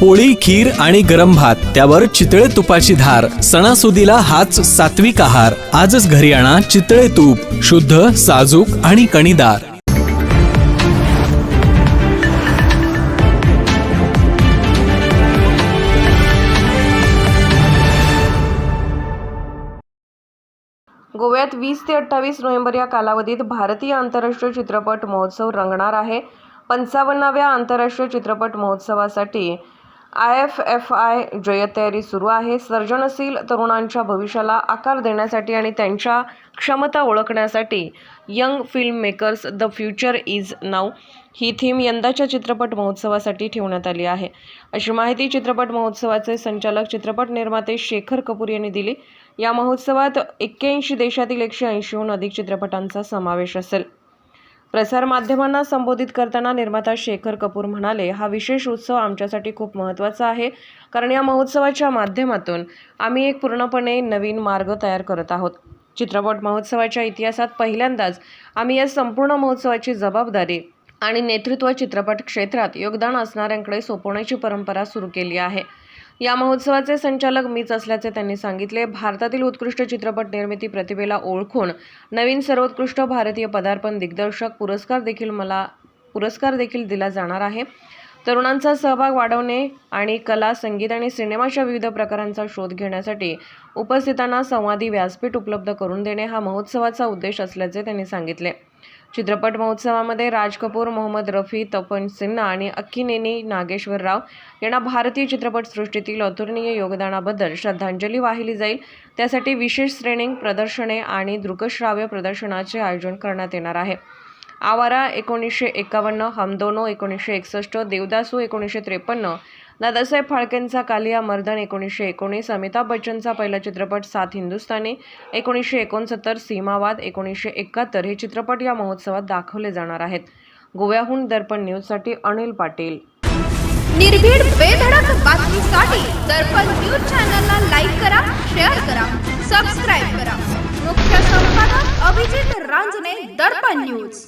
पोळी खीर आणि गरम भात त्यावर चितळे तुपाची धार सणासुदीला हाच सात्विक आहार. आजच घरी आणा चितळे तूप शुद्ध साजूक आणि कणीदार. गोव्यात वीस ते अठ्ठावीस नोव्हेंबर या कालावधीत भारतीय आंतरराष्ट्रीय चित्रपट महोत्सव रंगणार आहे. पंचावन्नाव्या आंतरराष्ट्रीय चित्रपट महोत्सवासाठी आय एफ एफ आय जयतयारी सुरू आहे. सर्जनशील तरुणांच्या भविष्याला आकार देण्यासाठी आणि त्यांच्या क्षमता ओळखण्यासाठी. Young film makers the future is now he theme यंदाच्या चित्रपट महोत्सवासाठी ठेवण्यात आली आहे. अशी माहिती चित्रपट महोत्सवाचे संचालक चित्रपट निर्माते शेखर कपूर यांनी दिली. या महोत्सवात एक्क्याऐंशी देशातील एकशे ऐंशीहून अधिक चित्रपटांचा समावेश असेल. प्रसारमाध्यमांना संबोधित करताना निर्माता शेखर कपूर म्हणाले हा विशेष उत्सव आमच्यासाठी खूप महत्त्वाचा आहे. कारण या महोत्सवाच्या माध्यमातून आम्ही एक पूर्णपणे नवीन मार्ग तयार करत आहोत. चित्रपट महोत्सवाच्या इतिहासात पहिल्यांदाच आम्ही या संपूर्ण महोत्सवाची जबाबदारी आणि नेतृत्व चित्रपट क्षेत्रात योगदान असणाऱ्यांकडे सोपवण्याची परंपरा सुरू केली आहे. या महोत्सवाचे संचालक मीच असल्याचे त्यांनी सांगितले. भारतातील उत्कृष्ट चित्रपट निर्मिती प्रतिभेला ओळखून नवीन सर्वोत्कृष्ट भारतीय पदार्पण दिग्दर्शक पुरस्कार देखील मला पुरस्कार देखील दिला जाणार आहे. तरुणांचा सहभाग वाढवणे आणि कला संगीत आणि सिनेमाच्या विविध प्रकारांचा शोध घेण्यासाठी उपस्थितांना संवादी व्यासपीठ उपलब्ध करून देणे हा महोत्सवाचा उद्देश असल्याचे त्यांनी सांगितले. चित्रपट महोत्सवामध्ये राज कपूर मोहम्मद रफी तपन सिन्हा आणि अक्किनेनी नागेश्वर राव यांना भारतीय चित्रपटसृष्टीतील अतुलनीय योगदानाबद्दल श्रद्धांजली वाहिली जाईल. त्यासाठी विशेष श्रेणी प्रदर्शने आणि दृकश्राव्य प्रदर्शनाचे आयोजन करण्यात येणार आहे. आवारा एकोणीसशे एकावन्न हमदोनो एकोणीसशे एकसष्ट देवदासू एकोणीसशे त्रेपन्न दादासाहेब फाळकेंचा कालिया मर्दन एकोणीसशे एकोणीस अमिताभ बच्चनचा पहिला चित्रपट सात हिंदुस्थानी एकोणीसशे एकोणसत्तर सीमावाद एकोणीसशे एकाहत्तर हे चित्रपट या महोत्सवात दाखवले जाणार आहेत. गोव्याहून दर्पण न्यूजसाठी अनिल पाटील. निर्भीड बेधडक बातमीसाठी दर्पण न्यूज चॅनलला लाईक करा शेअर करा सबस्क्राईब करा. मुख्य संपादक अभिजित रांजणे दर्पण न्यूज.